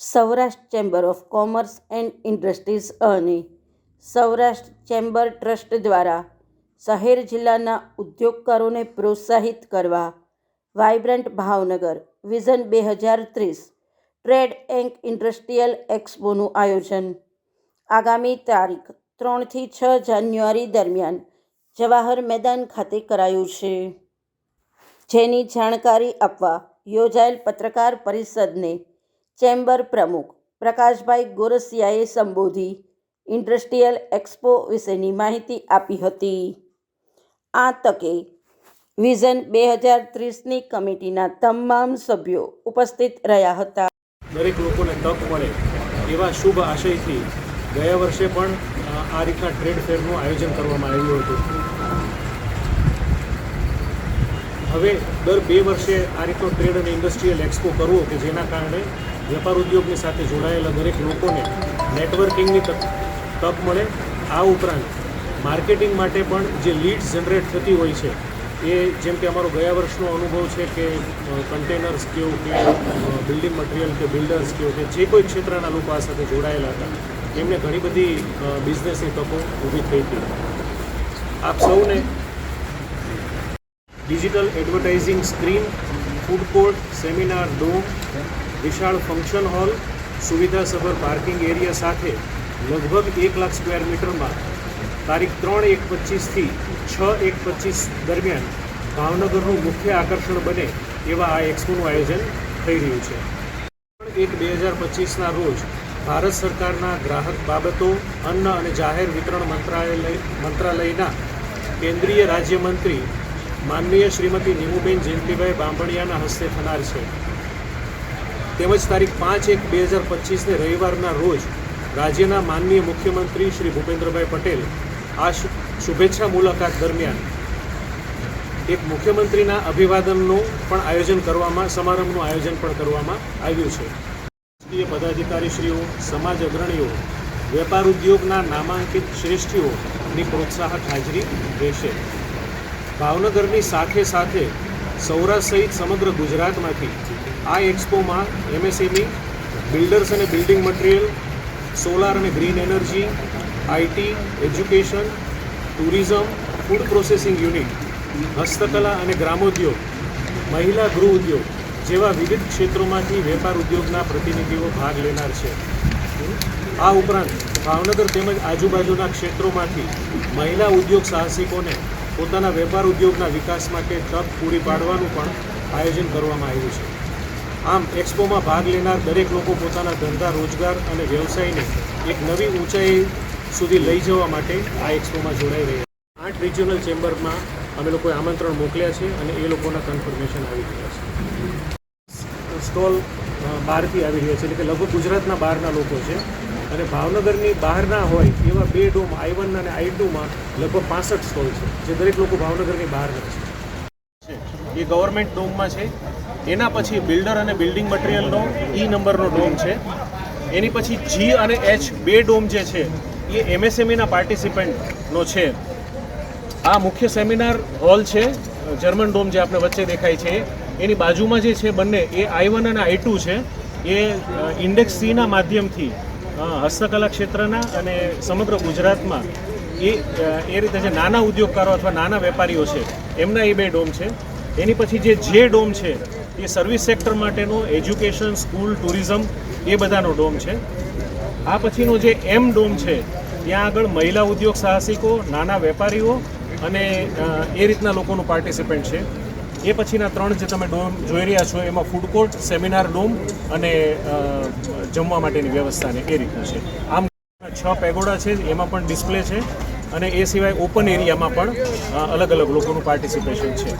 Saurashtra chamber of commerce and industries અને Saurashtra chamber trust દ્વારા શહેર જિલ્લાના ઉદ્યોગકારોને પ્રોત્સાહિત કરવા વાઇબ્રન્ટ ભાવનગર વિઝન બે હજાર ત્રીસ ટ્રેડ એન્ક ઇન્ડસ્ટ્રીયલ એક્સપોનું આયોજન. આગામી તારીખ ત્રણથી છ જાન્યુઆરી દરમિયાન જવાહર મેદાન ખાતે કરાયું છે. જેની જાણકારી આપવા યોજાયેલ પત્રકાર પરિષદને ચેમ્બર પ્રમુખ પ્રકાશભાઈ ગોરસિયાએ સંબોધી ઇન્ડસ્ટ્રીયલ એક્સપો વિશેની માહિતી આપી હતી. આ તકે વિઝન બે હજાર ત્રીસની કમિટીના તમામ સભ્યો ઉપસ્થિત રહ્યા હતા. દરેક લોકોને તક મળે એવા શુભ આશયથી ગયા વર્ષે પણ આ રીતના ટ્રેડ ફેરનું આયોજન કરવામાં આવ્યું હતું. હવે દર બે વર્ષે આ રીતનો ટ્રેડ અને ઇન્ડસ્ટ્રીયલ એક્સપો કરવો કે જેના કારણે વેપાર ઉદ્યોગની સાથે જોડાયેલા દરેક લોકોને નેટવર્કિંગની તક તક મળે. આ ઉપરાંત માર્કેટિંગ માટે પણ જે લીડ્સ જનરેટ થતી હોય છે, એ જેમ કે અમારો ગયા વર્ષનો અનુભવ છે કે કન્ટેનર્સ કેવું કે બિલ્ડિંગ મટીરિયલ કે બિલ્ડર્સ કેવું કે જે કોઈ ક્ષેત્રના લોકો આ સાથે જોડાયેલા હતા, એમને ઘણી બધી બિઝનેસની તકો ઊભી થઈ હતી. આપ સૌને digital advertising screen, food court, seminar dome, વિશાળ ફંક્શન હોલ, સુવિધાસભર પાર્કિંગ એરિયા સાથે લગભગ એક લાખ સ્ક્વેર મીટરમાં તારીખ ત્રણ એક પચીસથી છ એક પચીસ દરમિયાન ભાવનગરનું મુખ્ય આકર્ષણ બને એવા આ એક્સપોનું આયોજન થઈ રહ્યું છે. એક બે હજાર પચીસના રોજ ભારત સરકારના ગ્રાહક બાબતો, અન્ન અને જાહેર વિતરણ મંત્રાલય, મંત્રાલયના કેન્દ્રીય રાજ્યમંત્રી માનનીય શ્રીમતી નીમુબેન જયંતિભાઈ બાંભણિયાના હસ્તે થનાર છે. તેમજ તારીખ પાંચ એક બે હજાર પચીસને રવિવારના રોજ રાજ્યના માનનીય મુખ્યમંત્રી શ્રી ભૂપેન્દ્રભાઈ પટેલ આ શુભેચ્છા મુલાકાત દરમિયાન એક મુખ્યમંત્રીના અભિવાદનનું પણ આયોજન કરવામાં, સમારંભનું આયોજન પણ કરવામાં આવ્યું છે. રાષ્ટ્રીય પદાધિકારીશ્રીઓ, સમાજ અગ્રણીઓ, વેપાર ઉદ્યોગના નામાંકિત શ્રેષ્ઠીઓની પ્રોત્સાહક હાજરી રહેશે. ભાવનગરની સાથે સાથે સૌરાષ્ટ્ર સહિત સમગ્ર ગુજરાતમાંથી આ એક્સપોમાં એમએસએમઈ, બિલ્ડર્સ અને બિલ્ડિંગ મટીરિયલ, સોલાર અને green energy IT education, tourism, food processing unit, હસ્તકલા અને ગ્રામોદ્યોગ, મહિલા ગૃહ ઉદ્યોગ જેવા વિવિધ ક્ષેત્રોમાંથી વેપાર ઉદ્યોગના પ્રતિનિધિઓ ભાગ લેનાર છે. આ ઉપરાંત ભાવનગર તેમજ આજુબાજુના ક્ષેત્રોમાંથી મહિલા ઉદ્યોગ સાહસિકોને પોતાના વેપાર ઉદ્યોગના વિકાસ માટે તક પૂરી પાડવાનું પણ આયોજન કરવામાં આવ્યું છે. આમ, એક્સપોમાં ભાગ લેનાર દરેક લોકો પોતાના ધંધા, રોજગાર અને વ્યવસાયને એક નવી ઊંચાઈ સુધી લઈ જવા માટે આ એક્સપોમાં જોડાઈ રહ્યા આઠ રિજિયોનલ ચેમ્બરમાં અમે લોકોએ આમંત્રણ મોકલ્યા છે અને એ લોકોના કન્ફર્મેશન આવી રહ્યા છે. સ્ટોલ બહારથી આવી રહ્યા છે. એટલે કે લગભગ ગુજરાતના બહારના લોકો છે. અને ભાવનગરની બહારના હોય એવા બે ડોમ આઈ વન અને આઈ ટુમાં લગભગ પાસઠ સ્ટોલ છે, જે દરેક લોકો ભાવનગરની બહારના છે. એ ગવર્મેન્ટ ડોમમાં છે. એના પછી બિલ્ડર અને બિલ્ડિંગ મટીરિયલનો ઈ નંબરનો ડોમ છે. એની પછી જી અને એચ બે ડોમ જે છે, એ એમએસએમઈના પાર્ટિસિપન્ટનો છે. આ મુખ્ય સેમિનાર હોલ છે જર્મન ડોમ જે આપણે વચ્ચે દેખાય છે. એની બાજુમાં જે છે બંને, એ આઈ વન અને આઈ ટુ છે. એ ઇન્ડેક્સ સીના માધ્યમથી હસ્તકલા ક્ષેત્રના અને સમગ્ર ગુજરાતમાં એ એ રીતે જે નાના ઉદ્યોગકારો અથવા નાના વેપારીઓ છે, એમના એ બે ડોમ છે. એની પછી જે જે ડોમ છે, એ સર્વિસ સેક્ટર માટેનો એજ્યુકેશન, સ્કૂલ, ટુરિઝમ એ બધાનો ડોમ છે. આ પછીનો જે એમ ડોમ છે, ત્યાં આગળ મહિલા ઉદ્યોગ સાહસિકો, નાના વેપારીઓ અને એ રીતના લોકોનું પાર્ટિસિપન્ટ છે. એ પછીના ત્રણ જે તમે ડોમ જોઈ રહ્યા છો, એમાં ફૂડ કોર્ટ સેમિનાર ડોમ અને જમવા માટેની વ્યવસ્થાને એ રીતનું છે. આમ છ પેગોડા છે, એમાં પણ ડિસ્પ્લે છે અને એ સિવાય ઓપન એરિયામાં પણ અલગ અલગ લોકોનું પાર્ટિસિપેશન છે.